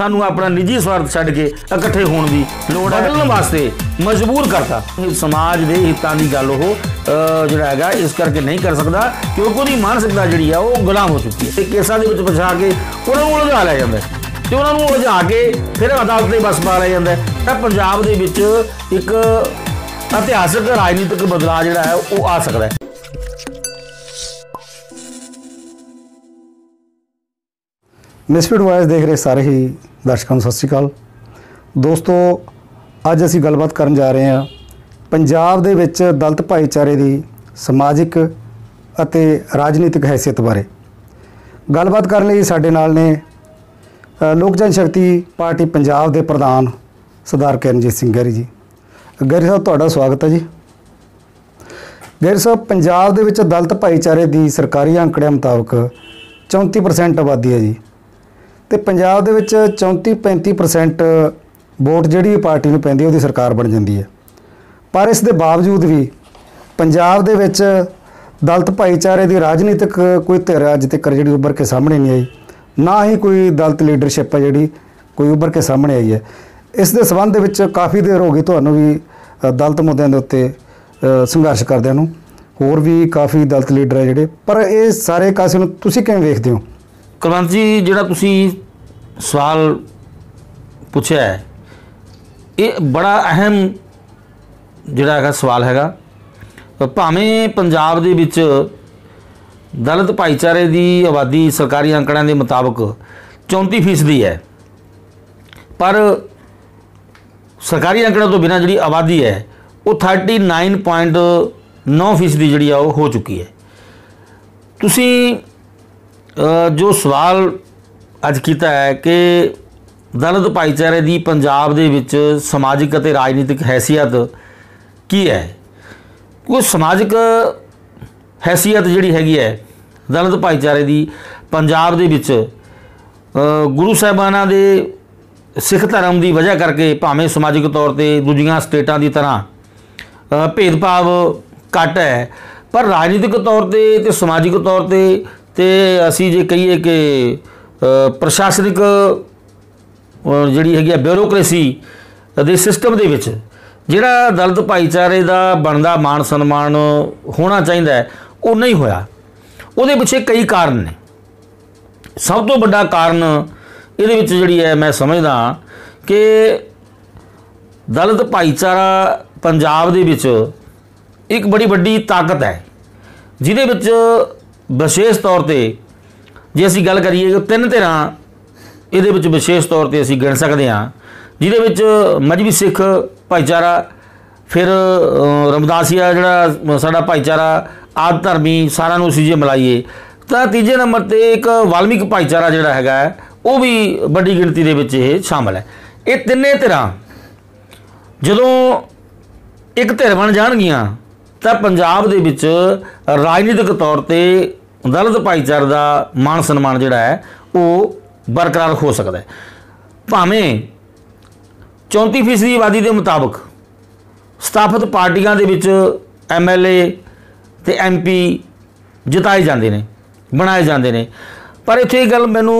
ਸਾਨੂੰ ਆਪਣਾ ਨਿੱਜੀ ਸਵਾਰਥ ਛੱਡ ਕੇ ਇਕੱਠੇ ਹੋਣ ਦੀ ਲੋੜ ਹੈ। ਬਦਲਣ ਵਾਸਤੇ। ਮਜਬੂਰ ਕਰਤਾ। ਸਮਾਜ ਦੇ ਹਿੱਤਾਂ ਦੀ ਗੱਲ ਉਹ ਜਿਹੜਾ ਹੈਗਾ ਇਸ ਕਰਕੇ ਨਹੀਂ ਕਰ ਸਕਦਾ ਕਿਉਂਕਿ ਉਹਦੀ ਮਾਨਸਿਕਤਾ ਜਿਹੜੀ ਆ ਉਹ ਗੁਲਾਮ ਹੋ ਚੁੱਕੀ ਹੈ। ਤੇ ਕੇਸਾਂ ਦੇ ਵਿੱਚ ਫਸਾ ਕੇ ਉਹਨਾਂ ਨੂੰ ਉਲਝਾ ਲਿਆ ਜਾਂਦਾ ਤੇ ਉਹਨਾਂ ਨੂੰ ਉਲਝਾ ਕੇ ਫਿਰ ਅਦਾਲਤ ਦੇ ਬਸ ਪਾ ਲਿਆ ਜਾਂਦਾ ਤਾਂ ਪੰਜਾਬ ਦੇ ਵਿੱਚ ਇੱਕ ਇਤਿਹਾਸਕ ਰਾਜਨੀਤਿਕ ਬਦਲਾਅ ਜਿਹੜਾ ਹੈ ਉਹ ਆ ਸਕਦਾ ਹੈ। ਮਿਸਫਿਟ ਵਾਇਸ ਦੇਖ ਰਹੇ ਸਾਰੇ ਹੀ ਦਰਸ਼ਕਾਂ ਨੂੰ ਸਤਿ ਸ਼੍ਰੀ ਅਕਾਲ। ਦੋਸਤੋ, ਅੱਜ ਅਸੀਂ ਗੱਲਬਾਤ ਕਰਨ ਜਾ ਰਹੇ ਹਾਂ ਪੰਜਾਬ ਦੇ ਵਿੱਚ ਦਲਿਤ ਭਾਈਚਾਰੇ ਦੀ ਸਮਾਜਿਕ ਅਤੇ ਰਾਜਨੀਤਿਕ ਹੈਸੀਅਤ ਬਾਰੇ। ਗੱਲਬਾਤ ਕਰਨ ਲਈ ਸਾਡੇ ਨਾਲ ਨੇ ਲੋਕ ਜਨ ਸ਼ਕਤੀ ਪਾਰਟੀ ਪੰਜਾਬ ਦੇ ਪ੍ਰਧਾਨ ਸਰਦਾਰ ਕਿਰਨਜੀਤ ਸਿੰਘ ਗੈਰੀ ਜੀ। ਗੈਰੀ ਸਾਹਿਬ, ਤੁਹਾਡਾ ਸਵਾਗਤ ਹੈ ਜੀ। ਗੈਰੀ ਸਾਹਿਬ, ਪੰਜਾਬ ਦੇ ਵਿੱਚ ਦਲਿਤ ਭਾਈਚਾਰੇ ਦੀ ਸਰਕਾਰੀ ਅੰਕੜਿਆਂ ਮੁਤਾਬਕ 34% ਆਬਾਦੀ ਹੈ ਜੀ। ਤੇ ਪੰਜਾਬ ਦੇ ਵਿੱਚ 34-35% ਵੋਟ ਜਿਹੜੀ ਪਾਰਟੀ ਨੂੰ ਪੈਂਦੀ ਉਹਦੀ ਸਰਕਾਰ ਬਣ ਜਾਂਦੀ ਹੈ। ਪਰ ਇਸ ਦੇ ਬਾਵਜੂਦ ਵੀ ਪੰਜਾਬ ਦੇ ਵਿੱਚ ਦਲਤ ਭਾਈਚਾਰੇ ਦੀ ਰਾਜਨੀਤਿਕ ਕੋਈ ਧਿਰ ਅੱਜ ਤੱਕ ਜਿਹੜੀ ਉੱਭਰ ਕੇ ਸਾਹਮਣੇ ਨਹੀਂ ਆਈ, ਨਾ ਹੀ ਕੋਈ ਦਲਤ ਲੀਡਰਸ਼ਿਪ ਹੈ ਜਿਹੜੀ ਕੋਈ ਉੱਭਰ ਕੇ ਸਾਹਮਣੇ ਆਈ ਹੈ। ਇਸ ਦੇ ਸਬੰਧ ਦੇ ਵਿੱਚ ਕਾਫੀ ਦੇਰ ਹੋ ਗਈ ਤੁਹਾਨੂੰ ਵੀ ਦਲਤ ਮੁੱਦਿਆਂ ਦੇ ਉੱਤੇ ਸੰਘਰਸ਼ ਕਰਦਿਆਂ ਨੂੰ। ਹੋਰ ਵੀ ਕਾਫੀ ਦਲਤ ਲੀਡਰ ਹੈ ਜਿਹੜੇ। ਪਰ ਇਹ ਸਾਰੇ ਕਾਸੇ ਨੂੰ ਤੁਸੀਂ ਕਿਵੇਂ ਵੇਖਦੇ ਹੋ? ਕੁਲਵੰਤ ਜੀ, ਜਿਹੜਾ ਤੁਸੀਂ ਸਵਾਲ ਪੁੱਛਿਆ ਹੈ, ਇਹ ਬੜਾ ਅਹਿਮ ਜਿਹੜਾ ਹੈਗਾ ਸਵਾਲ ਹੈਗਾ। ਭਾਵੇਂ ਪੰਜਾਬ ਦੇ ਵਿੱਚ ਦਲਿਤ ਭਾਈਚਾਰੇ ਦੀ ਆਬਾਦੀ ਸਰਕਾਰੀ ਅੰਕੜਿਆਂ ਦੇ ਮੁਤਾਬਕ 34% ਦੀ ਹੈ, ਪਰ ਸਰਕਾਰੀ ਅੰਕੜਿਆਂ ਤੋਂ ਬਿਨਾਂ ਜਿਹੜੀ ਆਬਾਦੀ ਹੈ, ਉਹ 39.9% ਦੀ ਜਿਹੜੀ ਆ, ਉਹ ਹੋ ਚੁੱਕੀ ਹੈ। ਤੁਸੀਂ ਜੋ ਸਵਾਲ ਅੱਜ ਕੀਤਾ ਹੈ ਕਿ ਦਲਿਤ ਭਾਈਚਾਰੇ ਦੀ ਪੰਜਾਬ ਦੇ ਵਿੱਚ ਸਮਾਜਿਕ ਅਤੇ ਰਾਜਨੀਤਿਕ ਹੈਸੀਅਤ ਕੀ ਹੈ? ਕੋਈ ਸਮਾਜਿਕ ਹੈਸੀਅਤ ਜਿਹੜੀ ਹੈਗੀ ਹੈ ਦਲਿਤ ਭਾਈਚਾਰੇ ਦੀ ਪੰਜਾਬ ਦੇ ਵਿੱਚ ਗੁਰੂ ਸਾਹਿਬਾਨਾਂ ਦੇ ਸਿੱਖ ਧਰਮ ਦੀ ਵਜ੍ਹਾ ਕਰਕੇ ਭਾਵੇਂ ਸਮਾਜਿਕ ਤੌਰ ਤੇ ਦੂਜੀਆਂ ਸਟੇਟਾਂ ਦੀ ਤਰ੍ਹਾਂ ਭੇਦਭਾਵ ਘੱਟ ਹੈ, ਪਰ ਰਾਜਨੀਤਿਕ ਤੌਰ ਤੇ ਤੇ ਸਮਾਜਿਕ ਤੌਰ ਤੇ ਤੇ ਅਸੀਂ ਜੇ ਕਹੀਏ ਕਿ ਪ੍ਰਸ਼ਾਸਨਿਕ ਜਿਹੜੀ ਹੈਗੀ ਆ ਬਿਊਰੋਕ੍ਰੇਸੀ ਦੇ ਸਿਸਟਮ ਦੇ ਵਿੱਚ ਜਿਹੜਾ ਦਲਿਤ ਭਾਈਚਾਰੇ ਦਾ ਬਣਦਾ ਮਾਣ ਸਨਮਾਨ ਹੋਣਾ ਚਾਹੀਦਾ ਹੈ, ਉਹ ਨਹੀਂ ਹੋਇਆ। ਉਹਦੇ ਪਿੱਛੇ ਕਈ ਕਾਰਨ ਨੇ। ਸਭ ਤੋਂ ਵੱਡਾ ਕਾਰਨ ਇਹਦੇ ਵਿੱਚ ਜਿਹੜੀ ਹੈ ਮੈਂ ਸਮਝਦਾ ਕਿ ਦਲਿਤ ਭਾਈਚਾਰਾ ਪੰਜਾਬ ਦੇ ਵਿੱਚ ਇੱਕ ਬੜੀ ਵੱਡੀ ਤਾਕਤ ਹੈ, ਜਿਹਦੇ ਵਿੱਚ ਵਿਸ਼ੇਸ਼ ਤੌਰ ਤੇ ਜੇ ਅਸੀਂ ਗੱਲ ਕਰੀਏ ਕਿ ਤਿੰਨ ਧਿਰਾਂ, ਇਹਦੇ ਵਿੱਚ ਵਿਸ਼ੇਸ਼ ਤੌਰ ਤੇ ਅਸੀਂ ਗਿਣ ਸਕਦੇ ਹਾਂ, ਜਿਹਦੇ ਵਿੱਚ ਮਜਬੀ ਸਿੱਖ ਭਾਈਚਾਰਾ, ਫਿਰ ਰਮਦਾਸੀਆ ਜਿਹੜਾ ਸਾਡਾ ਭਾਈਚਾਰਾ, ਆਦ ਧਰਮੀ ਸਾਰਿਆਂ ਨੂੰ ਅਸੀਂ ਜੇ ਮਿਲਾਈਏ, ਤਾਂ ਤੀਜੇ ਨੰਬਰ ਤੇ ਇੱਕ ਵਾਲਮੀਕ ਭਾਈਚਾਰਾ ਜਿਹੜਾ ਹੈਗਾ, ਉਹ ਵੀ ਵੱਡੀ ਗਿਣਤੀ ਦੇ ਵਿੱਚ ਇਹ ਸ਼ਾਮਲ ਹੈ। ਇਹ ਤਿੰਨੇ ਧਿਰਾਂ, ਜਦੋਂ ਇੱਕ ਧਿਰ ਬਣ ਜਾਣਗੀਆਂ, ਤਾਂ ਪੰਜਾਬ ਦੇ ਵਿੱਚ ਰਾਜਨੀਤਿਕ ਤੌਰ ਤੇ ਦਲਿਤ ਭਾਈਚਾਰੇ ਦਾ ਮਾਣ ਸਨਮਾਨ ਜਿਹੜਾ ਹੈ, ਉਹ ਬਰਕਰਾਰ ਹੋ ਸਕਦਾ ਹੈ। ਭਾਵੇਂ 34% ਦੀ ਆਬਾਦੀ ਦੇ ਮੁਤਾਬਕ ਸਥਾਪਿਤ ਪਾਰਟੀਆਂ ਦੇ ਵਿੱਚ ਐਮਐਲਏ ਤੇ ਐਮਪੀ ਜਿਤਾਏ ਜਾਂਦੇ ਨੇ, ਬਣਾਏ ਜਾਂਦੇ ਨੇ। ਪਰ ਇੱਥੇ ਇਹ ਗੱਲ ਮੈਨੂੰ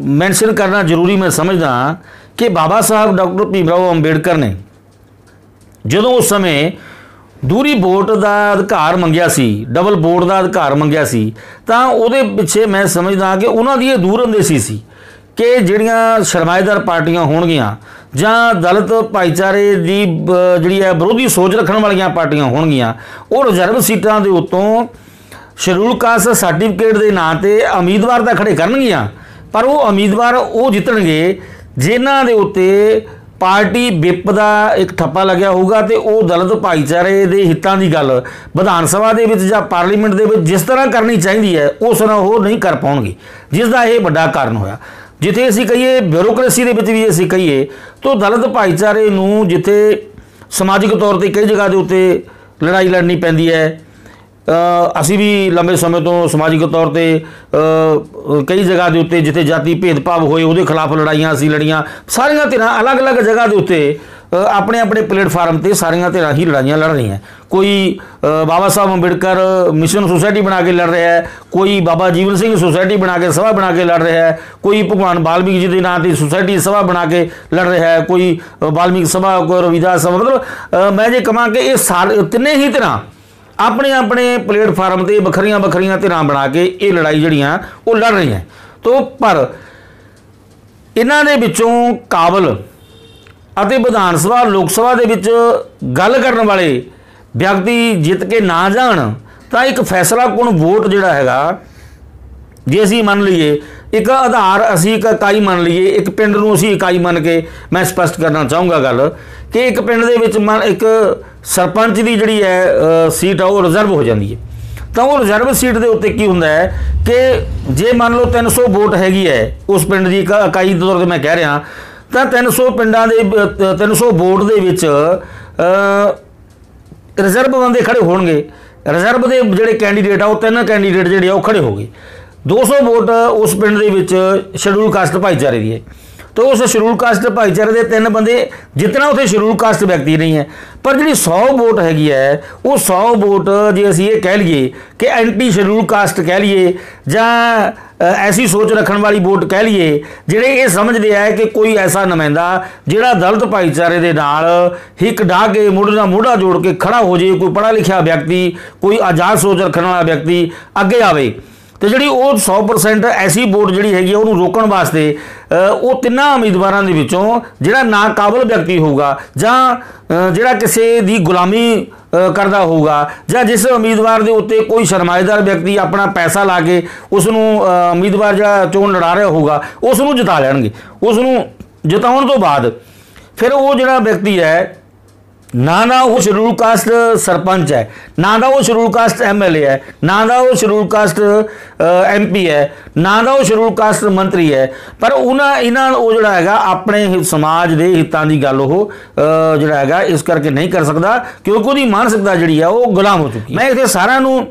ਮੈਂਸ਼ਨ ਕਰਨਾ ਜ਼ਰੂਰੀ ਮੈਂ ਸਮਝਦਾ ਕਿ ਬਾਬਾ ਸਾਹਿਬ ਡਾਕਟਰ ਭੀਮ ਰਾਓ ਅੰਬੇਡਕਰ ਨੇ ਜਦੋਂ ਉਸ ਸਮੇਂ ਦੂਰੀ ਵੋਟ ਦਾ ਅਧਿਕਾਰ ਮੰਗਿਆ ਸੀ ਡਬਲ ਵੋਟ ਦਾ ਅਧਿਕਾਰ ਮੰਗਿਆ ਸੀ, ਤਾਂ ਉਹਦੇ ਪਿੱਛੇ ਮੈਂ ਸਮਝਦਾ ਕਿ ਉਹਨਾਂ ਦੀ ਇਹ ਦੂਰ ਅੰਦੇਸ਼ੀ ਸੀ ਕਿ ਜਿਹੜੀਆਂ ਸ਼ਰਮਾਏਦਾਰ ਪਾਰਟੀਆਂ ਹੋਣਗੀਆਂ ਜਾਂ ਦਲਿਤ ਭਾਈਚਾਰੇ ਦੀ ਬ- ਜਿਹੜੀ ਹੈ ਵਿਰੋਧੀ ਸੋਚ ਰੱਖਣ ਵਾਲੀਆਂ ਪਾਰਟੀਆਂ ਹੋਣਗੀਆਂ, ਉਹ ਰਿਜ਼ਰਵ ਸੀਟਾਂ ਦੇ ਉੱਤੋਂ ਸ਼ਡਿਊਲ ਕਾਸਟ ਸਰਟੀਫਿਕੇਟ ਦੇ ਨਾਂ ਤੇ ਉਮੀਦਵਾਰ ਤਾਂ ਖੜੇ ਕਰਨਗੀਆਂ, ਪਰ ਉਹ ਉਮੀਦਵਾਰ ਉਹ ਜਿੱਤਣਗੇ ਜਿਨ੍ਹਾਂ ਦੇ ਉੱਤੇ ਪਾਰਟੀ ਵਿਪ ਦਾ ਇੱਕ ਠੱਪਾ ਲੱਗਿਆ ਹੋਊਗਾ ਤੇ ਉਹ ਦਲਿਤ ਭਾਈਚਾਰੇ ਦੇ ਹਿੱਤਾਂ ਦੀ ਗੱਲ ਵਿਧਾਨ ਸਭਾ ਦੇ ਵਿੱਚ ਜਾਂ ਪਾਰਲੀਮੈਂਟ ਦੇ ਵਿੱਚ ਜਿਸ ਤਰ੍ਹਾਂ ਕਰਨੀ ਚਾਹੀਦੀ ਹੈ, ਉਸ ਤਰ੍ਹਾਂ ਉਹ ਨਹੀਂ ਕਰ ਪਾਉਣਗੇ, ਜਿਸ ਦਾ ਇਹ ਵੱਡਾ ਕਾਰਨ ਹੋਇਆ। ਜਿੱਥੇ ਅਸੀਂ ਕਹੀਏ ਬਿਊਰੋਕ੍ਰੇਸੀ ਦੇ ਵਿੱਚ ਵੀ ਅਸੀਂ ਕਹੀਏ, ਤਾਂ ਦਲਿਤ ਭਾਈਚਾਰੇ ਨੂੰ ਜਿੱਥੇ ਸਮਾਜਿਕ ਤੌਰ ਤੇ ਕਈ ਜਗ੍ਹਾ ਦੇ ਉੱਤੇ ਲੜਾਈ ਲੜਨੀ ਪੈਂਦੀ ਹੈ ਅਸੀਂ ਵੀ ਲੰਬੇ ਸਮੇਂ ਤੋਂ ਸਮਾਜਿਕ ਤੌਰ ਤੇ ਕਈ ਜਗ੍ਹਾ ਦੇ ਉੱਤੇ ਜਿੱਥੇ ਜਾਤੀ ਭੇਦਭਾਵ ਹੋਏ, ਉਹਦੇ ਖਿਲਾਫ ਲੜਾਈਆਂ ਅਸੀਂ ਲੜੀਆਂ, ਸਾਰੀਆਂ ਧਿਰਾਂ, ਅਲੱਗ-ਅਲੱਗ ਜਗ੍ਹਾ ਦੇ ਉੱਤੇ ਆਪਣੇ ਆਪਣੇ ਪਲੇਟਫਾਰਮ ਤੇ ਸਾਰੀਆਂ ਧਿਰਾਂ ਹੀ ਲੜਾਈਆਂ ਲੜ ਰਹੀਆਂ। ਕੋਈ ਬਾਬਾ ਸਾਹਿਬ ਅੰਬੇਡਕਰ ਮਿਸ਼ਨ ਸੁਸਾਇਟੀ ਬਣਾ ਕੇ ਲੜ ਰਿਹਾ ਹੈ, ਕੋਈ ਬਾਬਾ ਜੀਵਨ ਸਿੰਘ ਸੁਸਾਇਟੀ ਬਣਾ ਕੇ ਸਭਾ ਬਣਾ ਕੇ ਲੜ ਰਿਹਾ ਹੈ, ਕੋਈ ਭਗਵਾਨ ਬਾਲਮੀਕ ਜੀ ਦੇ ਨਾਂ ਤੇ ਸੁਸਾਇਟੀ ਸਭਾ ਬਣਾ ਕੇ ਲੜ ਰਿਹਾ ਹੈ, ਕੋਈ ਬਾਲਮੀਕ ਸਭਾ, ਕੋਈ ਰਵਿਦਾਸ ਸਭਾ, ਮਤਲਬ ਮੈਂ ਜੇ ਕਹਾਂ ਕਿ ਇਹ ਸਾਰੇ, ਤਿੰਨੇ ਹੀ ਧਿਰਾਂ ਆਪਣੇ ਆਪਣੇ ਪਲੇਟਫਾਰਮ ਤੇ ਵੱਖਰੀਆਂ ਵੱਖਰੀਆਂ ਧਿਰਾਂ ਬਣਾ ਕੇ ਇਹ ਲੜਾਈ ਜਿਹੜੀਆਂ, ਉਹ ਲੜ ਰਹੀਆਂ। ਤੋਂ ਪਰ ਇਹਨਾਂ ਦੇ ਵਿੱਚੋਂ ਕਾਬਲ ਅਤੇ ਵਿਧਾਨ ਸਭਾ, ਲੋਕ ਸਭਾ ਦੇ ਵਿੱਚ ਗੱਲ ਕਰਨ ਵਾਲੇ ਵਿਅਕਤੀ ਜਿੱਤ ਕੇ ਨਾ ਜਾਣ, ਤਾਂ ਇੱਕ ਫੈਸਲਾ ਕੁਣ ਵੋਟ ਜਿਹੜਾ ਹੈਗਾ, ਜੇ ਅਸੀਂ ਮੰਨ ਲਈਏ ਇੱਕ ਆਧਾਰ ਅਸੀਂ ਇੱਕ ਇਕਾਈ ਮੰਨ ਲਈਏ ਇੱਕ ਪਿੰਡ ਨੂੰ ਅਸੀਂ ਇਕਾਈ ਮੰਨ ਕੇ ਮੈਂ ਸਪਸ਼ਟ ਕਰਨਾ ਚਾਹੂੰਗਾ ਗੱਲ ਕਿ ਇੱਕ ਪਿੰਡ ਦੇ ਵਿੱਚ ਮੰਨ ਇੱਕ ਸਰਪੰਚ ਦੀ ਜਿਹੜੀ ਹੈ ਸੀਟ ਆ ਉਹ ਰਿਜ਼ਰਵ ਹੋ ਜਾਂਦੀ ਹੈ। ਤਾਂ ਉਹ ਰਿਜ਼ਰਵ ਸੀਟ ਦੇ ਉੱਤੇ ਕੀ ਹੁੰਦਾ ਹੈ ਕਿ ਜੇ ਮੰਨ ਲਓ 300 ਵੋਟ ਹੈਗੀ ਹੈ ਉਸ ਪਿੰਡ ਦੀ ਇੱਕ ਇਕਾਈ ਦੇ ਤੌਰ ਤੇ ਮੈਂ ਕਹਿ ਰਿਹਾ ਤਾਂ 300 ਪਿੰਡਾਂ ਦੇ ਅ, 300 ਵੋਟ ਦੇ ਵਿੱਚ ਰਿਜ਼ਰਵ ਬੰਦੇ ਖੜੇ ਹੋਣਗੇ। ਰਿਜ਼ਰਵ ਦੇ ਜਿਹੜੇ ਕੈਂਡੀਡੇਟ ਆ ਉਹ ਤਿੰਨ ਕੈਂਡੀਡੇਟ ਜਿਹੜੇ ਆ ਉਹ ਖੜੇ ਹੋ ਗਏ 200 ਵੋਟ ਉਸ ਪਿੰਡ ਦੇ ਵਿੱਚ ਸ਼ਡਿਊਲ ਕਾਸਟ ਭਾਈਚਾਰੇ ਦੀ ਹੈ। ਤਾਂ ਉਸ ਸ਼ਡਿਊਲ ਕਾਸਟ ਭਾਈਚਾਰੇ ਦੇ ਤਿੰਨ ਬੰਦੇ ਜਿਤਨਾ ਉਥੇ ਸ਼ਡਿਊਲ ਕਾਸਟ ਵਿਅਕਤੀ ਨਹੀਂ ਹੈ। ਪਰ ਜਿਹੜੀ 100 ਵੋਟ ਹੈਗੀ ਹੈ, ਉਹ 100 ਵੋਟ ਜੇ ਅਸੀਂ ਇਹ ਕਹਿ ਲਈਏ ਕਿ ਐਂਟੀ ਸ਼ਡਿਊਲ ਕਾਸਟ ਕਹਿ ਲਈਏ ਜਾਂ ਐਸੀ ਸੋਚ ਰੱਖਣ ਵਾਲੀ ਵੋਟ ਕਹਿ ਲਈਏ, ਜਿਹੜੇ ਇਹ ਸਮਝਦੇ ਆ ਕਿ ਕੋਈ ਐਸਾ ਨੁਮਾਇੰਦਾ ਜਿਹੜਾ ਦਲਤ ਭਾਈਚਾਰੇ ਦੇ ਨਾਲ ਹਿੱਕ ਢਾ ਕੇ ਮੋਢੇ ਨਾਲ ਮੋਢਾ ਜੋੜ ਕੇ ਖੜਾ ਹੋ ਜੇ, ਕੋਈ ਪੜ੍ਹਾ ਲਿਖਿਆ ਵਿਅਕਤੀ, ਕੋਈ ਆਜ਼ਾਦ ਸੋਚ ਰੱਖਣ ਵਾਲਾ ਵਿਅਕਤੀ ਅੱਗੇ ਆਵੇ। ਤੇ ਜਿਹੜੀ ਉਹ 100% ਐਸੀ ਵੋਟ ਜਿਹੜੀ ਹੈਗੀ ਆ ਉਹਨੂੰ ਰੋਕਣ ਵਾਸਤੇ ਉਹ ਤਿੰਨਾਂ ਉਮੀਦਵਾਰਾਂ ਦੇ ਵਿੱਚੋਂ ਜਿਹੜਾ ਨਾ ਕਾਬਲ ਵਿਅਕਤੀ ਹੋਊਗਾ ਜਾਂ ਜਿਹੜਾ ਕਿਸੇ ਦੀ ਗੁਲਾਮੀ ਕਰਦਾ ਹੋਊਗਾ ਜਾਂ ਜਿਸ ਉਮੀਦਵਾਰ ਦੇ ਉੱਤੇ ਕੋਈ ਸ਼ਰਮਾਏਦਾਰ ਵਿਅਕਤੀ ਆਪਣਾ ਪੈਸਾ ਲਾ ਕੇ ਉਸ ਨੂੰ ਉਮੀਦਵਾਰ ਜਿਹੜਾ ਚੋਣ ਲੜਾ ਰਿਹਾ ਹੋਊਗਾ ਉਸ ਨੂੰ ਜਿਤਾ ਲੈਣਗੇ। ਉਸ ਨੂੰ ਜਿਤਾਉਣ ਤੋਂ ਬਾਅਦ ਫਿਰ ਉਹ ਜਿਹੜਾ ਵਿਅਕਤੀ ਹੈ ਨਾ ਨਾ ਉਹ ਸ਼ਡਿਊਲ ਕਾਸਟ ਸਰਪੰਚ ਹੈ, ਨਾ ਦਾ ਉਹ ਸ਼ਡਿਊਲ ਕਾਸਟ ਐਮਐਲਏ ਹੈ, ਨਾ ਦਾ ਉਹ ਸ਼ਡਿਊਲ ਕਾਸਟ ਐਮਪੀ ਹੈ, ਨਾ ਦਾ ਉਹ ਸ਼ਡਿਊਲ ਕਾਸਟ ਮੰਤਰੀ ਹੈ। ਪਰ ਉਹਨਾਂ, ਇਹਨਾਂ ਉਹ ਜਿਹੜਾ ਹੈਗਾ, ਆਪਣੇ ਸਮਾਜ ਦੇ ਹਿੱਤਾਂ ਦੀ ਗੱਲ ਉਹ ਜਿਹੜਾ ਹੈਗਾ, ਇਸ ਕਰਕੇ ਨਹੀਂ ਕਰ ਸਕਦਾ, ਕਿਉਂਕਿ ਉਹਦੀ ਮਾਨਸਿਕਤਾ ਜਿਹੜੀ ਆ, ਉਹ ਗੁਲਾਮ ਹੋ ਚੁੱਕੀ ਮੈਂ ਇੱਥੇ ਸਾਰਿਆਂ ਨੂੰ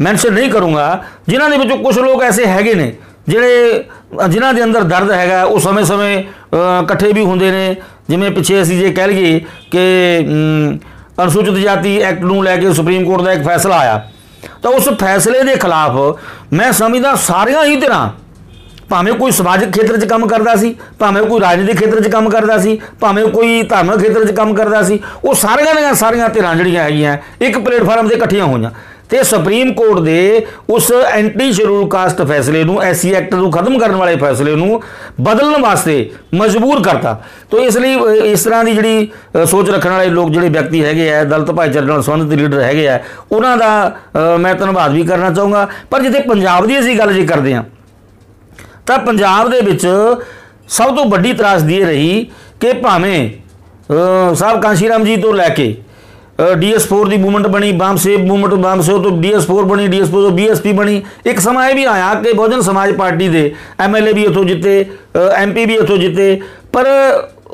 ਮੈਂਸ਼ਨ ਨਹੀਂ ਕਰੂੰਗਾ, ਜਿਨ੍ਹਾਂ ਦੇ ਵਿੱਚੋਂ ਕੁਝ ਲੋਕ ਐਸੇ ਹੈਗੇ ਨੇ, ਜਿਹੜੇ ਜਿਨ੍ਹਾਂ ਦੇ ਅੰਦਰ ਦਰਦ ਹੈਗਾ, ਉਹ ਸਮੇਂ-ਸਮੇਂ ਇਕੱਠੇ ਵੀ ਹੁੰਦੇ ਨੇ। ਜਿਵੇਂ ਪਿੱਛੇ ਅਸੀਂ ਜੇ ਕਹਿ ਲਈਏ ਕਿ ਅਨੁਸੂਚਿਤ ਜਾਤੀ ਐਕਟ ਨੂੰ ਲੈ ਕੇ ਸੁਪਰੀਮ ਕੋਰਟ ਦਾ ਇੱਕ ਫੈਸਲਾ ਆਇਆ। ਤਾਂ ਉਸ ਫੈਸਲੇ ਦੇ ਖਿਲਾਫ ਮੈਂ ਸਮਝਦਾ ਸਾਰੀਆਂ ਹੀ ਧਿਰਾਂ, ਭਾਵੇਂ ਕੋਈ ਸਮਾਜਿਕ ਖੇਤਰ 'ਚ ਕੰਮ ਕਰਦਾ ਸੀ, ਭਾਵੇਂ ਕੋਈ ਰਾਜਨੀਤਿਕ ਖੇਤਰ 'ਚ ਕੰਮ ਕਰਦਾ ਸੀ, ਭਾਵੇਂ ਕੋਈ ਧਾਰਮਿਕ ਖੇਤਰ 'ਚ ਕੰਮ ਕਰਦਾ ਸੀ, ਉਹ ਸਾਰੀਆਂ ਦੀਆਂ ਸਾਰੀਆਂ ਧਿਰਾਂ ਜਿਹੜੀਆਂ ਹੈਗੀਆਂ, ਇੱਕ ਪਲੇਟਫਾਰਮ ਤੇ ਇਕੱਠੀਆਂ ਹੋਈਆਂ। ਤੇ ਸੁਪਰੀਮ ਕੋਰਟ ਦੇ ਉਸ ਐਂਟੀ ਸ਼ਡਿਊਲ ਕਾਸਟ ਫੈਸਲੇ ਨੂੰ ਐਸਸੀ ਐਕਟ ਨੂੰ ਖਤਮ ਕਰਨ ਵਾਲੇ ਫੈਸਲੇ ਨੂੰ ਬਦਲਣ ਵਾਸਤੇ ਮਜਬੂਰ ਕਰਤਾ। ਤੋਂ ਇਸ ਲਈ ਇਸ ਤਰ੍ਹਾਂ ਦੀ ਜਿਹੜੀ ਸੋਚ ਰੱਖਣ ਵਾਲੇ ਲੋਕ ਜਿਹੜੇ ਵਿਅਕਤੀ ਹੈਗੇ ਆ ਦਲਤ ਭਾਈਚਾਰੇ ਨਾਲ ਸੰਬੰਧਿਤ ਲੀਡਰ ਹੈਗੇ ਆ ਉਹਨਾਂ ਦਾ ਮੈਂ ਧੰਨਵਾਦ ਵੀ ਕਰਨਾ ਚਾਹੂੰਗਾ। ਪਰ ਜਿੱਥੇ ਪੰਜਾਬ ਦੀ ਅਸੀਂ ਗੱਲ ਜੇ ਕਰਦੇ ਹਾਂ ਤਾਂ ਪੰਜਾਬ ਦੇ ਵਿੱਚ ਸਭ ਤੋਂ ਵੱਡੀ ਤਰਾਸਦੀ ਇਹ ਰਹੀ ਕਿ ਭਾਵੇਂ ਅ, ਸਾਹਿਬ ਕਾਂਸ਼ੀਰਾਮ ਜੀ ਤੋਂ ਲੈ ਕੇ ਡੀਐਸ4 ਦੀ ਮੂਵਮੈਂਟ ਬਣੀ, BAMCEF movement BAMCEF ਤੋਂ ਡੀਐਸ4 ਬਣੀ ਡੀਐਸ4 ਤੋਂ ਬੀਐਸਪੀ ਬਣੀ। ਇੱਕ ਸਮਾਂ ਇਹ ਵੀ ਆਇਆ ਕਿ ਬਹੁਜਨ ਸਮਾਜ ਪਾਰਟੀ ਦੇ ਐਮਐਲਏ ਵੀ ਉੱਥੋਂ ਜਿੱਤੇ ਐਮਪੀ ਵੀ ਉੱਥੋਂ ਜਿੱਤੇ, ਪਰ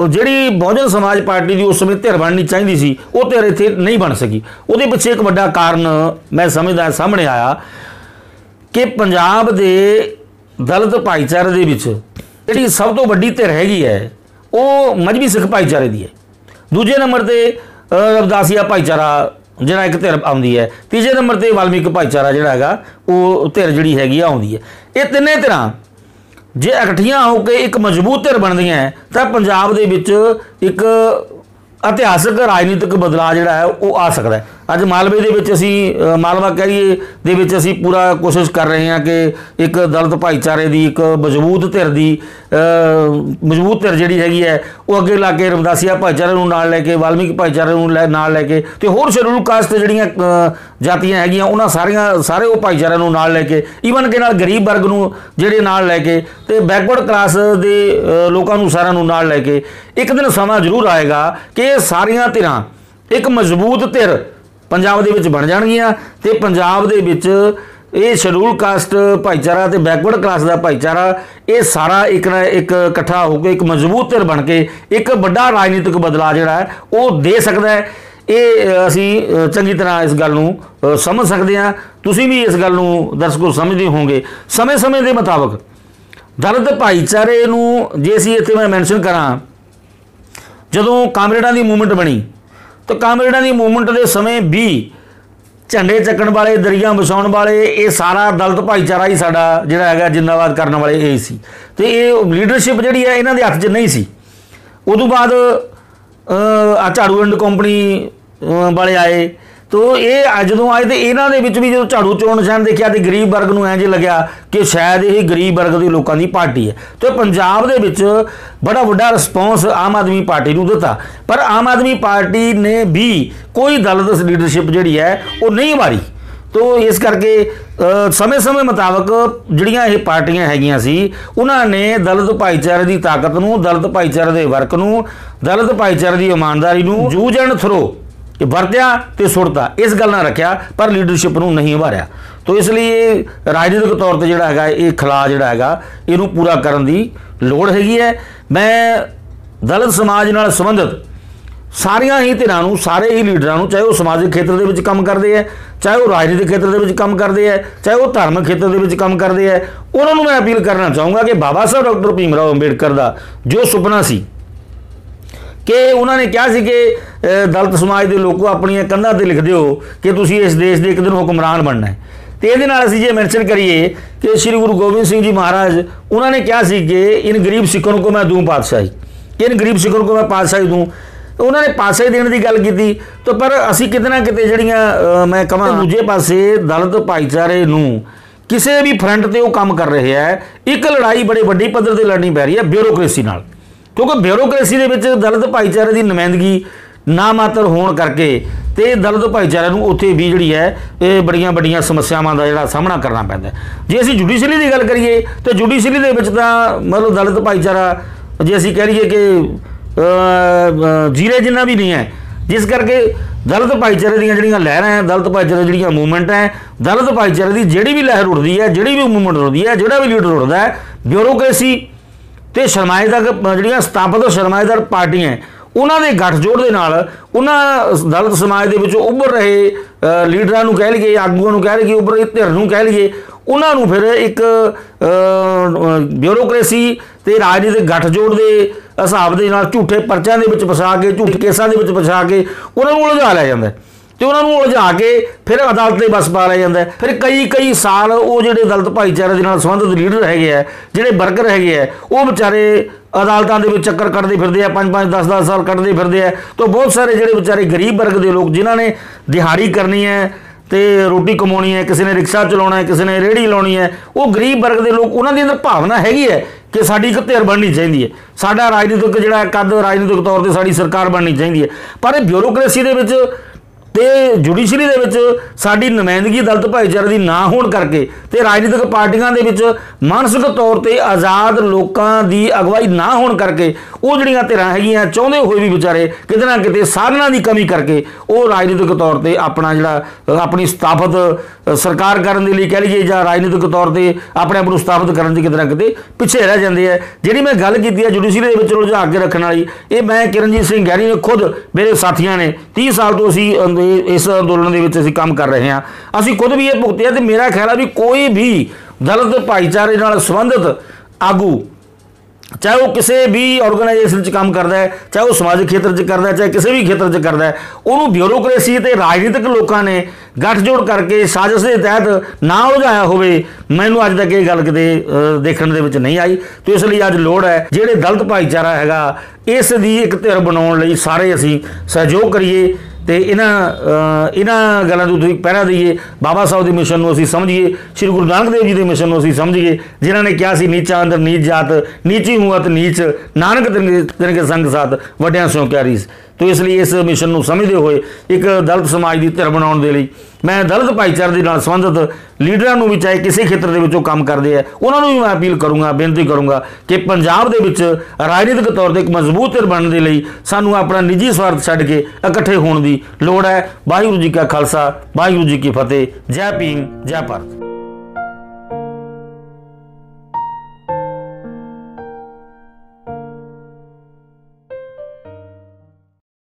ਜਿਹੜੀ ਬਹੁਜਨ ਸਮਾਜ ਪਾਰਟੀ ਦੀ ਉਸ ਸਮੇਂ ਧਿਰ ਬਣਨੀ ਚਾਹੀਦੀ ਸੀ, ਉਹ ਧਿਰ ਇੱਥੇ ਨਹੀਂ ਬਣ ਸਕੀ। ਉਹਦੇ ਪਿੱਛੇ ਇੱਕ ਵੱਡਾ ਕਾਰਨ ਮੈਂ ਸਮਝਦਾ, ਸਾਹਮਣੇ ਆਇਆ ਕਿ ਪੰਜਾਬ ਦੇ ਦਲਿਤ ਭਾਈਚਾਰੇ ਦੇ ਵਿੱਚ ਜਿਹੜੀ ਸਭ ਤੋਂ ਵੱਡੀ ਧਿਰ ਹੈਗੀ ਹੈ, ਉਹ ਮਜਬੀ ਸਿੱਖ ਭਾਈਚਾਰੇ ਦੀ ਹੈ। ਦੂਜੇ ਨੰਬਰ ਤੇ ਅ, ਰਵਦਾਸੀਆ ਭਾਈਚਾਰਾ ਜਿਹੜਾ ਇੱਕ ਧਿਰ ਆਉਂਦੀ ਹੈ ਤੀਜੇ ਨੰਬਰ ਤੇ ਵਾਲਮੀਕ ਭਾਈਚਾਰਾ ਜਿਹੜਾ ਹੈਗਾ ਉਹ ਧਿਰ ਜਿਹੜੀ ਹੈਗੀ ਆਉਂਦੀ ਹੈ। ਇਹ ਤਿੰਨੇ ਧਿਰਾਂ ਜੇ ਇਕੱਠੀਆਂ ਹੋ ਕੇ ਇੱਕ ਮਜ਼ਬੂਤ ਧਿਰ ਬਣਦੀਆਂ ਤਾਂ ਪੰਜਾਬ ਦੇ ਵਿੱਚ ਇੱਕ ਇਤਿਹਾਸਕ ਰਾਜਨੀਤਿਕ ਬਦਲਾਅ ਜਿਹੜਾ ਹੈ ਉਹ ਆ ਸਕਦਾ ਹੈ। ਅੱਜ ਮਾਲਵੇ ਦੇ ਵਿੱਚ ਅਸੀਂ ਅ, ਮਾਲਵਾ ਕਹੀਏ ਦੇ ਵਿੱਚ ਅਸੀਂ ਪੂਰਾ ਕੋਸ਼ਿਸ਼ ਕਰ ਰਹੇ ਹਾਂ ਕਿ ਇੱਕ ਦਲਿਤ ਭਾਈਚਾਰੇ ਦੀ ਇੱਕ ਮਜ਼ਬੂਤ ਧਿਰ ਦੀ ਮਜ਼ਬੂਤ ਧਿਰ ਜਿਹੜੀ ਹੈਗੀ ਹੈ ਉਹ ਅੱਗੇ ਲਾ ਕੇ ਰਮਦਾਸੀਆ ਭਾਈਚਾਰੇ ਨੂੰ ਨਾਲ ਲੈ ਕੇ ਵਾਲਮੀਕ ਭਾਈਚਾਰੇ ਨੂੰ ਲੈ- ਨਾਲ ਲੈ ਕੇ ਤੇ ਹੋਰ ਸ਼ਡਿਊਲ ਕਾਸਟ ਜਿਹੜੀਆਂ ਜਾਤੀਆਂ ਹੈਗੀਆਂ ਉਹਨਾਂ ਸਾਰੀਆਂ ਸਾਰੇ ਉਹ ਭਾਈਚਾਰਿਆਂ ਨੂੰ ਨਾਲ ਲੈ ਕੇ ਈਵਨ ਕਿ ਨਾਲ ਗਰੀਬ ਵਰਗ ਨੂੰ ਜਿਹੜੇ ਨਾਲ ਲੈ ਕੇ ਤੇ ਬੈਕਵਰਡ ਕਲਾਸ ਦੇ ਲੋਕਾਂ ਨੂੰ ਸਾਰਿਆਂ ਨੂੰ ਨਾਲ ਲੈ ਕੇ ਇੱਕ ਦਿਨ ਸਮਾਂ ਜ਼ਰੂਰ ਆਏਗਾ ਕਿ ਇਹ ਸਾਰੀਆਂ ਧਿਰਾਂ ਇੱਕ ਮਜ਼ਬੂਤ ਧਿਰ ਪੰਜਾਬ ਦੇ ਵਿੱਚ ਬਣ ਜਾਣਗੀਆਂ ਤੇ ਪੰਜਾਬ ਦੇ ਵਿੱਚ ਇਹ ਸ਼ਡਿਊਲ ਕਾਸਟ ਭਾਈਚਾਰਾ ਤੇ ਬੈਕਵਰਡ ਕਲਾਸ ਦਾ ਭਾਈਚਾਰਾ, ਇਹ ਸਾਰਾ ਇੱਕ ਨਾ ਇੱਕ ਇਕੱਠਾ ਹੋ ਕੇ ਇੱਕ ਮਜ਼ਬੂਤ ਧਿਰ ਬਣ ਕੇ ਇੱਕ ਵੱਡਾ ਰਾਜਨੀਤਿਕ ਬਦਲਾਅ ਜਿਹੜਾ ਹੈ, ਉਹ ਦੇ ਸਕਦਾ ਹੈ। ਇਹ ਅਸੀਂ ਚੰਗੀ ਤਰ੍ਹਾਂ ਇਸ ਗੱਲ ਨੂੰ ਸਮਝ ਸਕਦੇ ਹਾਂ। ਤੁਸੀਂ ਵੀ ਇਸ ਗੱਲ ਨੂੰ ਦਰਸ਼ਕੋ ਸਮਝਦੇ ਹੋਵੋਗੇ। ਸਮੇਂ-ਸਮੇਂ ਦੇ ਮੁਤਾਬਕ ਦਲਿਤ ਭਾਈਚਾਰੇ ਨੂੰ ਜੇ ਅਸੀਂ ਇੱਥੇ ਮੈਂ ਮੈਂਸ਼ਨ ਕਰਾਂ, ਜਦੋਂ ਕਾਮਰੇਡਾਂ ਦੀ ਮੂਵਮੈਂਟ ਬਣੀ ਤਾਂ ਕਾਮਰੇਡਾਂ ਦੀ ਮੂਵਮੈਂਟ ਦੇ ਸਮੇਂ ਵੀ ਝੰਡੇ ਚੱਕਣ ਵਾਲੇ, ਦਰੀਆਂ ਵਿਛਾਉਣ ਵਾਲੇ, ਇਹ ਸਾਰਾ ਦਲਤ ਭਾਈਚਾਰਾ ਹੀ ਸਾਡਾ ਜਿਹੜਾ ਹੈਗਾ ਜਿੰਦਾਬਾਦ ਕਰਨ ਵਾਲੇ ਇਹ ਸੀ। ਤੇ ਇਹ ਲੀਡਰਸ਼ਿਪ ਜਿਹੜੀ ਹੈ, ਇਹਨਾਂ ਦੇ ਹੱਥ 'ਚ ਨਹੀਂ ਸੀ। ਉਦੋਂ ਬਾਅਦ ਆ ਝਾੜੂ ਐਂਡ ਕੰਪਨੀ ਵਾਲੇ ਆਏ। ਤੋ ਇਹ ਅੱਜ ਜਦੋਂ ਆਏ ਤੇ ਇਹਨਾਂ ਦੇ ਵਿੱਚ ਵੀ ਜਦੋਂ ਝਾੜੂ ਚੋਣ ਨਿਸ਼ਾਨ ਦੇਖਿਆ ਤੇ ਗਰੀਬ ਵਰਗ ਨੂੰ ਐਂ ਜੇ ਲੱਗਿਆ ਕਿ ਸ਼ਾਇਦ ਇਹ ਗਰੀਬ ਵਰਗ ਦੇ ਲੋਕਾਂ ਦੀ ਪਾਰਟੀ ਹੈ। ਤੇ ਪੰਜਾਬ ਦੇ ਵਿੱਚ ਬੜਾ ਵੱਡਾ ਰਿਸਪੌਂਸ ਆਮ ਆਦਮੀ ਪਾਰਟੀ ਨੂੰ ਦਿੱਤਾ। ਪਰ ਆਮ ਆਦਮੀ ਪਾਰਟੀ ਨੇ ਵੀ ਕੋਈ ਦਲਿਤ ਲੀਡਰਸ਼ਿਪ ਜਿਹੜੀ ਹੈ, ਉਹ ਨਹੀਂ ਮਾਰੀ ਤੋ ਇਸ ਕਰਕੇ ਸਮੇਂ-ਸਮੇਂ ਮੁਤਾਬਕ ਜਿਹੜੀਆਂ ਇਹ ਪਾਰਟੀਆਂ ਹੈਗੀਆਂ ਸੀ, ਉਹਨਾਂ ਨੇ ਦਲਿਤ ਭਾਈਚਾਰੇ ਦੀ ਤਾਕਤ ਨੂੰ, ਦਲਿਤ ਭਾਈਚਾਰੇ ਦੇ ਵਰਕ ਨੂੰ, ਦਲਿਤ ਭਾਈਚਾਰੇ ਦੀ ਇਮਾਨਦਾਰੀ ਨੂੰ ਜੂਜ ਐਂਡ ਥਰੋ ਇਹ ਵਰਤਿਆ ਤੇ ਸੁੱਟਤਾ, ਇਸ ਗੱਲ ਨਾਲ ਰੱਖਿਆ, ਪਰ ਲੀਡਰਸ਼ਿਪ ਨੂੰ ਨਹੀਂ ਉਭਾਰਿਆ। ਤੋ ਇਸ ਲਈ ਇਹ ਰਾਜਨੀਤਿਕ ਤੌਰ ਤੇ ਜਿਹੜਾ ਹੈਗਾ, ਇਹ ਖਲਾ ਜਿਹੜਾ ਹੈਗਾ, ਇਹਨੂੰ ਪੂਰਾ ਕਰਨ ਦੀ ਲੋੜ ਹੈਗੀ ਹੈ। ਮੈਂ ਦਲਿਤ ਸਮਾਜ ਨਾਲ ਸੰਬੰਧਿਤ ਸਾਰੀਆਂ ਹੀ ਧਿਰਾਂ ਨੂੰ, ਸਾਰੇ ਹੀ ਲੀਡਰਾਂ ਨੂੰ, ਚਾਹੇ ਉਹ ਸਮਾਜਿਕ ਖੇਤਰ ਦੇ ਵਿੱਚ ਕੰਮ ਕਰਦੇ ਹੈ, ਚਾਹੇ ਉਹ ਰਾਜਨੀਤਿਕ ਖੇਤਰ ਦੇ ਵਿੱਚ ਕੰਮ ਕਰਦੇ ਹੈ, ਚਾਹੇ ਉਹ ਧਾਰਮਿਕ ਖੇਤਰ ਦੇ ਵਿੱਚ ਕੰਮ ਕਰਦੇ ਹੈ, ਉਹਨਾਂ ਨੂੰ ਮੈਂ ਅਪੀਲ ਕਰਨਾ ਚਾਹੂੰਗਾ ਕਿ ਬਾਬਾ ਸਾਹਿਬ ਡਾਕਟਰ ਭੀਮ ਰਾਓ ਅੰਬੇਡਕਰ ਦਾ ਜੋ ਸੁਪਨਾ ਸੀ ਕਿ ਉਹਨਾਂ ਨੇ ਕਿਹਾ ਸੀ ਕਿ ਦਲਿਤ ਸਮਾਜ ਦੇ ਲੋਕੋ ਆਪਣੀਆਂ ਕੰਧਾਂ ਤੇ ਲਿਖ ਦਿਓ ਕਿ ਤੁਸੀਂ ਇਸ ਦੇਸ਼ ਦੇ ਇੱਕ ਦਿਨ ਹੁਕਮਰਾਨ ਬਣਨਾ ਹੈ। ਤੇ ਇਹਦੇ ਨਾਲ ਅਸੀਂ ਜੇ ਮੈਂਸ਼ਨ ਕਰੀਏ ਕਿ ਸ੍ਰੀ ਗੁਰੂ ਗੋਬਿੰਦ ਸਿੰਘ ਜੀ ਮਹਾਰਾਜ ਉਹਨਾਂ ਨੇ ਕਿਹਾ ਸੀ ਕਿ ਇਨ ਗਰੀਬ ਸਿੱਖਾਂ ਨੂੰ ਮੈਂ ਦੂੰ ਪਾਤਸ਼ਾਹੀ। ਇਨ ਗਰੀਬ ਸਿੱਖਾਂ ਨੂੰ ਮੈਂ ਪਾਤਸ਼ਾਹੀ ਦੂੰ। ਉਹਨਾਂ ਨੇ ਪਾਸੇ ਦੇਣ ਦੀ ਗੱਲ ਕੀਤੀ। ਤਾਂ ਪਰ ਅਸੀਂ ਕਿਤੇ ਨਾ ਕਿਤੇ ਜਿਹੜੀਆਂ ਮੈਂ ਕਹਾਂ ਦੂਜੇ ਪਾਸੇ ਦਲਿਤ ਭਾਈਚਾਰੇ ਨੂੰ ਕਿਸੇ ਵੀ ਫਰੰਟ ਤੇ ਉਹ ਕੰਮ ਕਰ ਰਹੇ ਹੈ। ਇੱਕ ਲੜਾਈ ਬੜੇ ਵੱਡੀ ਪੱਧਰ ਤੇ ਲੜਨੀ ਪੈ ਰਹੀ ਹੈ ਬਿਊਰੋਕ੍ਰੇਸੀ ਨਾਲ। ਕਿਉਂਕਿ ਬਿਊਰੋਕ੍ਰੇਸੀ ਦੇ ਵਿੱਚ ਦਲਿਤ ਭਾਈਚਾਰੇ ਦੀ ਨੁਮਾਇੰਦਗੀ ਨਾ ਮਾਤਰ ਹੋਣ ਕਰਕੇ ਤੇ ਦਲਿਤ ਭਾਈਚਾਰੇ ਨੂੰ ਉੱਥੇ ਵੀ ਜਿਹੜੀ ਹੈ, ਇਹ ਬੜੀਆਂ ਵੱਡੀਆਂ ਸਮੱਸਿਆਵਾਂ ਦਾ ਜਿਹੜਾ ਸਾਹਮਣਾ ਕਰਨਾ ਪੈਂਦਾ ਜੇ ਅਸੀਂ ਜੁਡੀਸ਼ਰੀ ਦੀ ਗੱਲ ਕਰੀਏ, ਤੇ ਜੁਡੀਸ਼ਰੀ ਦੇ ਵਿੱਚ ਤਾਂ ਮਤਲਬ ਦਲਿਤ ਭਾਈਚਾਰਾ, ਜੇ ਅਸੀਂ ਕਹਿ ਲਈਏ ਕਿ ਜੀਰੇ ਜਿੰਨਾ ਵੀ ਨਹੀਂ ਹੈ, ਜਿਸ ਕਰਕੇ ਦਲਿਤ ਭਾਈਚਾਰੇ ਦੀਆਂ ਜਿਹੜੀਆਂ ਲਹਿਰਾਂ ਹੈ, ਦਲਿਤ ਭਾਈਚਾਰੇ ਜਿਹੜੀਆਂ ਮੂਵਮੈਂਟ ਹੈ, ਦਲਿਤ ਭਾਈਚਾਰੇ ਦੀ ਜਿਹੜੀ ਵੀ ਲਹਿਰ ਉੱਠਦੀ ਹੈ, ਜਿਹੜੀ ਵੀ ਮੂਵਮੈਂਟ ਉੱਠਦੀ ਹੈ, ਜਿਹੜਾ ਵੀ ਲੀਡਰ ਉੱਠਦਾ ਹੈ, ਬਿਊਰੋਕ੍ਰੇਸੀ ਤੇ ਸਰਮਾਏਦਾਰ ਜਿਹੜੀਆਂ ਸਥਾਪਿਤ ਸਰਮਾਏਦਾਰ ਪਾਰਟੀਆਂ ਉਹਨਾਂ ਦੇ ਗੱਠਜੋੜ ਦੇ ਨਾਲ ਉਹਨਾਂ ਦਲਿਤ ਸਮਾਜ ਦੇ ਵਿੱਚ ਉੱਭਰ ਰਹੇ ਲੀਡਰਾਂ ਨੂੰ ਕਹਿ ਲਈਏ ਆਗੂਆਂ ਨੂੰ ਕਹਿ ਲਈਏ, ਉੱਭਰ ਰਹੇ ਧਿਰ ਨੂੰ ਕਹਿ ਲਈਏ, ਉਹਨਾਂ ਨੂੰ ਫਿਰ ਇੱਕ ਬਿਊਰੋਕ੍ਰੇਸੀ ਤੇ ਰਾਜਨੀਤਿਕ ਗੱਠਜੋੜ ਦੇ ਹਿਸਾਬ ਦੇ ਨਾਲ ਝੂਠੇ ਪਰਚਿਆਂ ਦੇ ਵਿੱਚ ਫਸਾ ਕੇ, ਝੂਠੇ ਕੇਸਾਂ ਦੇ ਵਿੱਚ ਫਸਾ ਕੇ, ਉਹਨਾਂ ਨੂੰ ਉਲਝਾ ਲਿਆ ਜਾਂਦਾ ਤੇ ਉਹਨਾਂ ਨੂੰ ਉਲਝਾ ਕੇ ਫਿਰ ਅਦਾਲਤ ਦੇ ਬਸ ਪਾ ਲਿਆ ਜਾਂਦਾ ਫਿਰ ਕਈ ਕਈ ਸਾਲ ਉਹ ਜਿਹੜੇ ਦਲਿਤ ਭਾਈਚਾਰੇ ਦੇ ਨਾਲ ਸੰਬੰਧਿਤ ਲੀਡਰ ਹੈਗੇ ਆ, ਜਿਹੜੇ ਵਰਕਰ ਹੈਗੇ ਆ, ਉਹ ਵਿਚਾਰੇ ਅਦਾਲਤਾਂ ਦੇ ਵਿੱਚ ਚੱਕਰ ਕੱਢਦੇ ਫਿਰਦੇ ਆ 5 5 10 10 ਸਾਲ ਕੱਢਦੇ ਫਿਰਦੇ ਆ। ਤਾਂ ਬਹੁਤ ਸਾਰੇ ਜਿਹੜੇ ਵਿਚਾਰੇ ਗਰੀਬ ਵਰਗ ਦੇ ਲੋਕ ਜਿਨ੍ਹਾਂ ਨੇ ਦਿਹਾੜੀ ਕਰਨੀ ਹੈ ਤੇ ਰੋਟੀ ਕਮਾਉਣੀ ਹੈ, ਕਿਸੇ ਨੇ ਰਿਕਸ਼ਾ ਚਲਾਉਣਾ ਹੈ, ਕਿਸੇ ਨੇ ਰੇਹੜੀ ਲਾਉਣੀ ਹੈ, ਉਹ ਗਰੀਬ ਵਰਗ ਦੇ ਲੋਕ ਉਹਨਾਂ ਦੇ ਅੰਦਰ ਭਾਵਨਾ ਹੈਗੀ ਹੈ ਕਿ ਸਾਡੀ ਇੱਕ ਧਿਰ ਬਣਨੀ ਚਾਹੀਦੀ ਹੈ। ਸਾਡਾ ਰਾਜਨੀਤਿਕ ਜਿਹੜਾ ਕੱਦ ਰਾਜਨੀਤਿਕ ਤੌਰ ਤੇ ਸਾਡੀ ਸਰਕਾਰ ਬਣਨੀ ਚਾਹੀਦੀ ਹੈ। ਪਰ ਇਹ ਬਿਊਰੋਕ੍ਰੇਸੀ ਦੇ ਵਿੱਚ ਤੇ ਜੁਡੀਸ਼ਰੀ ਦੇ ਵਿੱਚ ਸਾਡੀ ਨੁਮਾਇੰਦਗੀ ਦਲਤ ਭਾਈਚਾਰੇ ਦੀ ਨਾ ਹੋਣ ਕਰਕੇ ਤੇ ਰਾਜਨੀਤਿਕ ਪਾਰਟੀਆਂ ਦੇ ਵਿੱਚ ਮਾਨਸਿਕ ਤੌਰ ਤੇ ਆਜ਼ਾਦ ਲੋਕਾਂ ਦੀ ਅਗਵਾਈ ਨਾ ਹੋਣ ਕਰਕੇ ਉਹ ਜਿਹੜੀਆਂ ਧਿਰਾਂ ਹੈਗੀਆਂ, ਚਾਹੁੰਦੇ ਹੋਏ ਵੀ ਵਿਚਾਰੇ ਕਿਤੇ ਨਾ ਕਿਤੇ ਸਾਧਨਾਂ ਦੀ ਕਮੀ ਕਰਕੇ ਉਹ ਰਾਜਨੀਤਿਕ ਤੌਰ ਤੇ ਆਪਣਾ ਜਿਹੜਾ, ਆਪਣੀ ਸਥਾਪਿਤ ਸਰਕਾਰ ਕਰਨ ਦੇ ਲਈ ਕਹਿ ਲਈਏ ਜਾਂ ਰਾਜਨੀਤਿਕ ਤੌਰ ਤੇ ਆਪਣੇ ਆਪ ਨੂੰ ਸਥਾਪਿਤ ਕਰਨ ਦੀ ਕਿਤੇ ਨਾ ਕਿਤੇ ਪਿੱਛੇ ਰਹਿ ਜਾਂਦੇ ਆ। ਜਿਹੜੀ ਮੈਂ ਗੱਲ ਕੀਤੀ ਹੈ ਜੁਡੀਸ਼ਰੀ ਦੇ ਵਿੱਚ ਉਲਝਾ ਕੇ ਰੱਖਣ ਵਾਲੀ, ਇਹ ਮੈਂ ਕਿਰਨਜੀਤ ਸਿੰਘ ਗਹਿਰੀ ਨੇ ਖੁਦ ਮੇਰੇ ਸਾਥੀਆਂ ਨੇ 30 ਸਾਲ ਤੋਂ ਅਸੀਂ ਅੰਦ- ਇਸ ਅੰਦੋਲਨ ਦੇ ਵਿੱਚ ਅਸੀਂ ਕੰਮ ਕਰ ਰਹੇ ਹਾਂ। ਅਸੀਂ ਖੁਦ ਵੀ ਇਹ ਭੁਗਤਿਆ ਤੇ ਮੇਰਾ ਖਿਆਲ ਹੈ ਵੀ ਕੋਈ ਵੀ ਦਲਿਤ ਭਾਈਚਾਰੇ ਨਾਲ ਸੰਬੰਧਿਤ ਆਗੂ, ਚਾਹੇ ਉਹ ਕਿਸੇ ਵੀ ਆਰਗੇਨਾਈਜੇਸ਼ਨ 'ਚ ਕੰਮ ਕਰਦਾ ਹੈ, ਚਾਹੇ ਉਹ ਸਮਾਜਿਕ ਖੇਤਰ 'ਚ ਕਰਦਾ ਹੈ, ਚਾਹੇ ਕਿਸੇ ਵੀ ਖੇਤਰ 'ਚ ਕਰਦਾ ਹੈ, ਉਹਨੂੰ ਬਿਊਰੋਕ੍ਰੇਸੀ ਤੇ ਰਾਜਨੀਤਿਕ ਲੋਕਾਂ ਨੇ ਗੱਠਜੋੜ ਕਰਕੇ ਸਾਜ਼ਿਸ਼ ਦੇ ਤਹਿਤ ਨਾ ਉਲਝਾਇਆ ਹੋਵੇ, ਮੈਨੂੰ ਅੱਜ ਤੱਕ ਇਹ ਗੱਲ ਕਿਤੇ ਦੇਖਣ ਦੇ ਵਿੱਚ ਨਹੀਂ ਆਈ। ਤੇ ਇਸ ਲਈ ਅੱਜ ਲੋੜ ਹੈ, ਜਿਹੜੇ ਦਲਤ ਭਾਈਚਾਰਾ ਹੈਗਾ, ਇਸ ਦੀ ਇੱਕ ਧਿਰ ਬਣਾਉਣ ਲਈ ਸਾਰੇ ਅਸੀਂ ਸਹਿਯੋਗ ਕਰੀਏ। ਤੇ ਇਹਨਾਂ ਇਹਨਾਂ ਗੱਲਾਂ ਨੂੰ ਤੁਸੀਂ ਪਹਿਰਾ ਦਈਏ। ਬਾਬਾ ਸਾਹਿਬ ਦੇ ਮਿਸ਼ਨ ਨੂੰ ਅਸੀਂ ਸਮਝੀਏ। ਸ੍ਰੀ ਗੁਰੂ ਨਾਨਕ ਦੇਵ ਜੀ ਦੇ ਮਿਸ਼ਨ ਨੂੰ ਅਸੀਂ ਸਮਝੀਏ। ਜਿਨ੍ਹਾਂ ਨੇ ਕਿਹਾ ਸੀ, ਨੀਚਾ ਅੰਦਰ ਨੀਚ ਜਾਤ, ਨੀਚੀ ਹੂਅਤ ਨੀਚ। ਨਾਨਕ ਤਿਨ ਤਿਨ ਕੇ ਸੰਗ ਸਾਥ, ਵੱਡਿਆਂ ਸਿਓ ਕਿਆਰੀ ਤੋ ਇਸ ਲਈ ਇਸ ਮਿਸ਼ਨ ਨੂੰ ਸਮਝਦੇ ਹੋਏ ਇੱਕ ਦਲਿਤ ਸਮਾਜ ਦੀ ਧਿਰ ਬਣਾਉਣ ਦੇ ਲਈ ਮੈਂ ਦਲਿਤ ਭਾਈਚਾਰੇ ਦੇ ਨਾਲ ਸੰਬੰਧਿਤ ਲੀਡਰਾਂ ਨੂੰ ਵੀ ਚਾਹੇ ਕਿਸੇ ਖੇਤਰ ਦੇ ਵਿੱਚ ਉਹ ਕੰਮ ਕਰਦੇ ਆ, ਉਹਨਾਂ ਨੂੰ ਵੀ ਮੈਂ ਅਪੀਲ ਕਰੂੰਗਾ, ਬੇਨਤੀ ਕਰੂੰਗਾ ਕਿ ਪੰਜਾਬ ਦੇ ਵਿੱਚ ਰਾਜਨੀਤਿਕ ਤੌਰ ਤੇ ਇੱਕ ਮਜ਼ਬੂਤ ਧਿਰ ਬਣਨ ਦੇ ਲਈ ਸਾਨੂੰ ਆਪਣਾ ਨਿੱਜੀ ਸਵਾਰਥ ਛੱਡ ਕੇ ਇਕੱਠੇ ਹੋਣ ਦੀ ਲੋੜ ਹੈ। ਵਾਹਿਗੁਰੂ ਜੀ ਕਾ ਖਾਲਸਾ, ਵਾਹਿਗੁਰੂ ਜੀ ਕੀ ਫਤਿਹ। ਜੈ ਭੀਮ, ਜੈ ਭਾਰਤ।